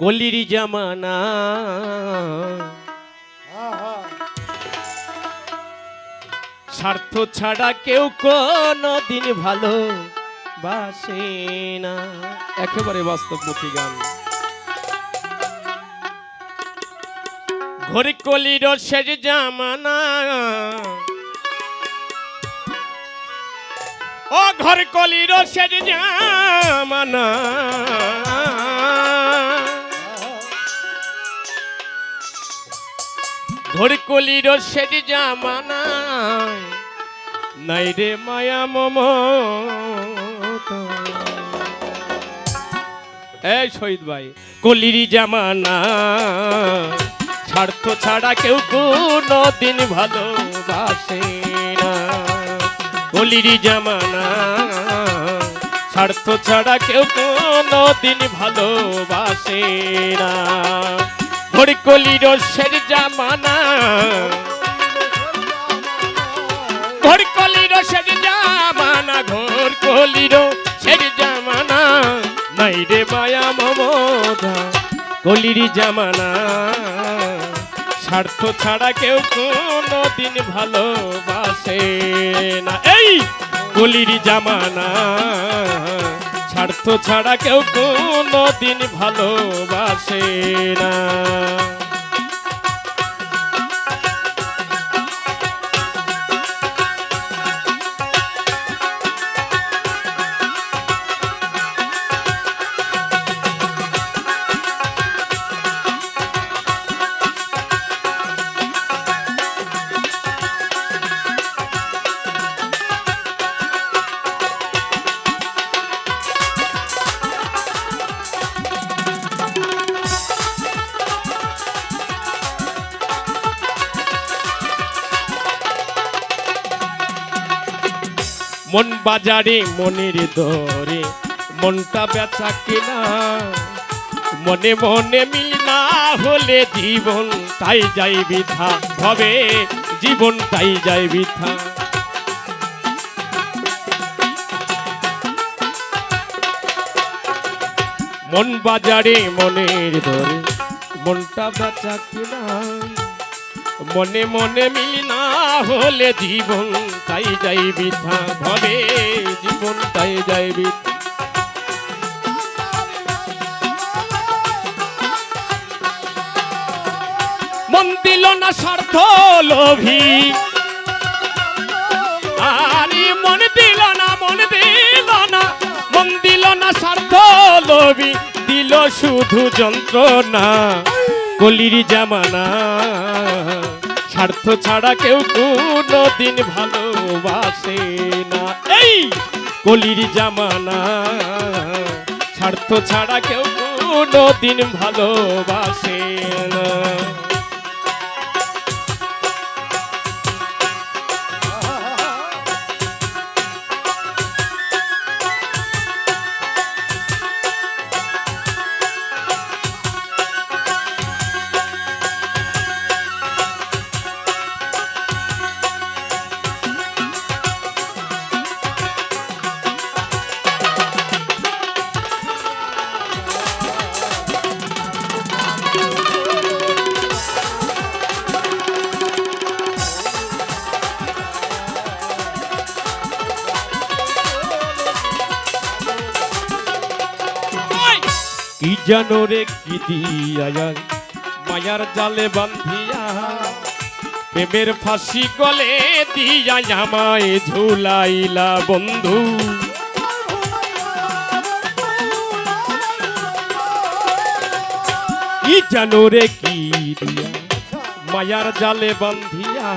কলির জামানা। স্বার্থ ছাড়া কেউ কোনো দিন ভালো বাসে না। একেবারে বাস্তবমুখী গান। ঘড়ি কলির শেষ জামানা। ও ঘর কলির শেষ জামানা। ঘর কলির শেষ জামানা নাই রে মায়া মম এই শহীদ ভাই, কলির জামানা স্বার্থ ছাড়া কেউ কোনো দিন ভালোবাসে না কলির জামানা স্বার্থ ছাড়া কেউ কোনো দিন ভালোবাসে না ঘড়ি কলির শের জামানা। ঘর কলির শের জামানা, ঘর কলির শের জামানা। নাই রে মায়া মমতা, কলির জামানা। স্বার্থ ছাড়া কেউ কোনো দিন ভালোবাসে না। এই কলির জামানা। স্বার্থ ছাড়া কেউ কোনো দিন ভালোবাসে না। মন বাজারে, মনের দরে। মনটা বেচা কিনা, মনে মনে মিল না হলে জীবন তাই যাই বৃথা। হবে জীবন তাই যাই বৃথা। মন বাজারে, মনের ধরে মনটা বেচা কিনা মনে মনে মিল না হলে জীবন তাই যাই বৃথা, ভবে জীবন তাই যাই বৃথা। মন দিল না স্বার্থ লোভী। আরে মন দিল না, মন দিল না, মন দিল না স্বার্থ লোভী। দিল শুধু যন্ত্রণা, কলির জামানা। স্বার্থ ছাড়া কেউ কোনো দিন ভালোবাসে না। এই কলির জামানা, স্বার্থ ছাড়া কেউ কোনো দিন ভালোবাসে না। জানো রে কি দিয়া মায়ার জালে বান্ধিয়া প্রেমের ফাঁসি গলে দিয়া আমায় ঝুলাইলা বন্ধু। কি জানো রে কি দিয়া মায়ার জালে বান্ধিয়া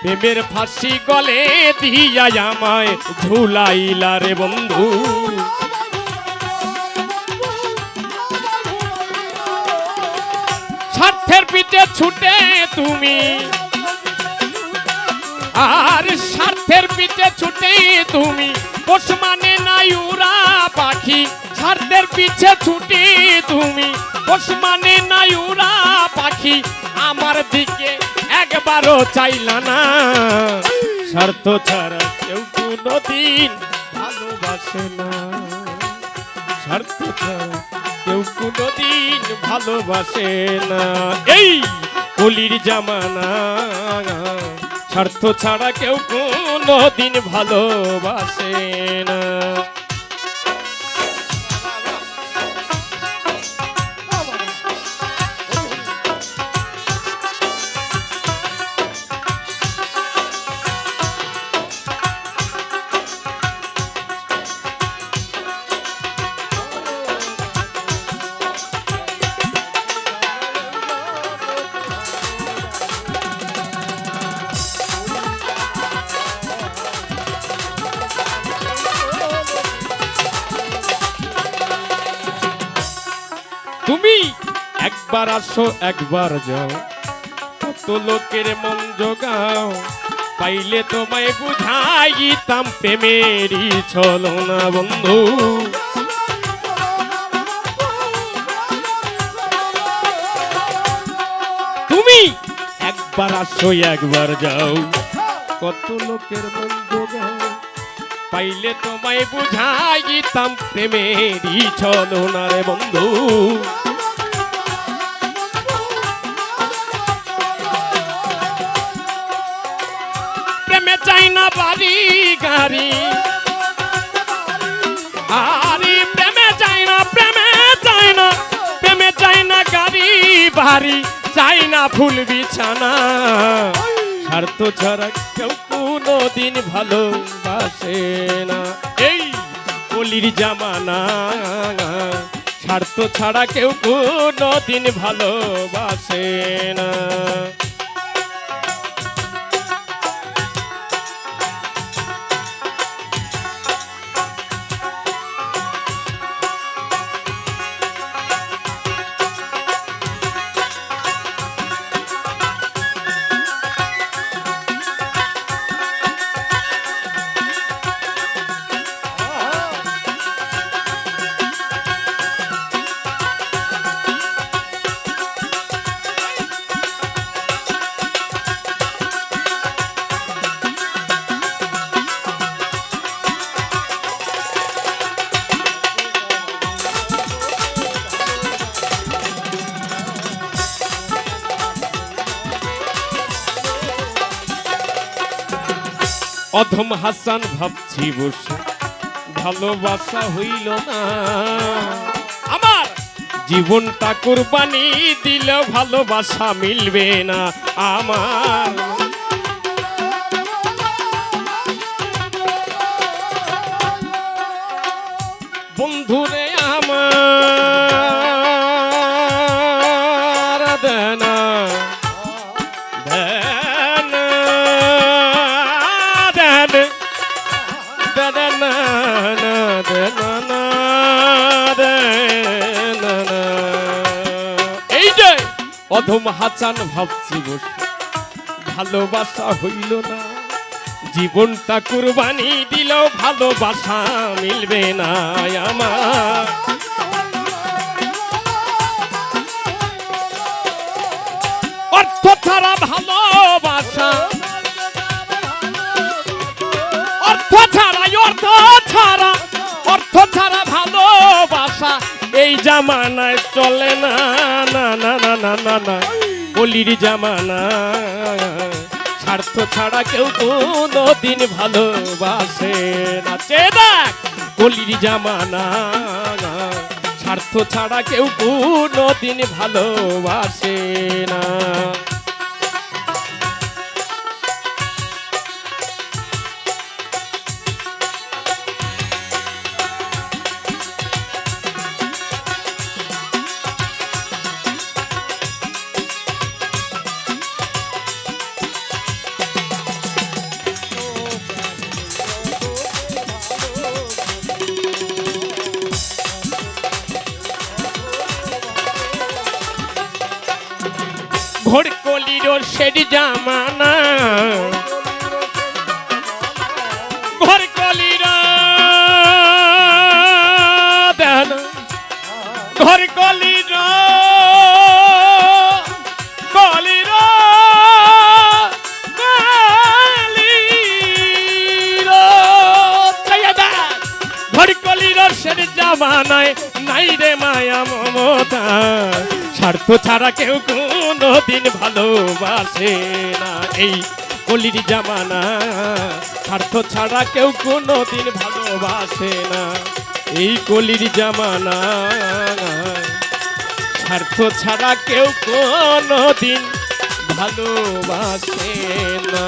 প্রেমের ফাঁসি গলে দিয়া আমায় ঝুলাইলা রে বন্ধু। স্বার্থের পিঠে ছুটে তুমি। আর স্বার্থের পিঠে ছুটে তুমি। পোষ মানে নাই উড়া পাখি, স্বার্থের পিছে ছুটে তুমি। পোষ মানে নাই উড়া পাখি, আমার দিকে একবারও চাইলা না। স্বার্থ ছাড়া কেউ কোনোদিন ভালোবাসে না। স্বার্থ ছাড়া কেউ কোনোদিন ভালোবাসে না। এই কলির জামানা স্বার্থ ছাড়া কেউ কোনোদিন ভালোবাসে না। তুমি একবার আসো, একবার যাও। কত লোকের মন জোগাও, পাইলে তোমায় বুঝাইতাম, প্রেমেরই চলো না বন্ধু। তুমি একবার আসো, একবার যাও। কত লোকের মন জোগাও, পাইলে তোমায় বুঝাইতাম, প্রেমেরই চলো না রে বন্ধু। বাড়ি গাড়ি। আরে প্রেমে চাই না, প্রেমে চাই না, প্রেমে চাই না গাড়ি, বাড়ি। চাই না ফুল বিছানা। স্বার্থ ছাড়া কেউ কোনো দিন ভালোবাসে না। এই কলির জামানা, স্বার্থ ছাড়া কেউ কোনো দিন ভালোবাসে না। অধম হাসান ভাবছি বসে। ভালোবাসা হইল না। আমার জীবনটা কোরবানি দিলেও ভালোবাসা মিলবে না। আমার এই যে অধম হাচান ভাবছি বসে ভালোবাসা হইল না। জীবনটা কুরবানি দিল, ভালোবাসা মিলবে না আমার। এই জামানায় চলে না না না না না না না। জামানা স্বার্থ ছাড়া কেউ কোনো দিন ভালোবাসে না। চেদাক কলির জামানা স্বার্থ ছাড়া কেউ কোনো দিন ভালোবাসে না। ঘোর কলির শেড জামানা। ঘর কলির ঘর কলির কলির। ঘর কলির শেড জামানায় নাই রে মায়া মমতা। স্বার্থ ছাড়া কেউ কোনো দিন ভালোবাসে না। এই কলির জামানা, স্বার্থ ছাড়া কেউ কোনো দিন ভালোবাসে না। এই কলির জামানা, স্বার্থ ছাড়া কেউ কোনো দিন ভালোবাসে না।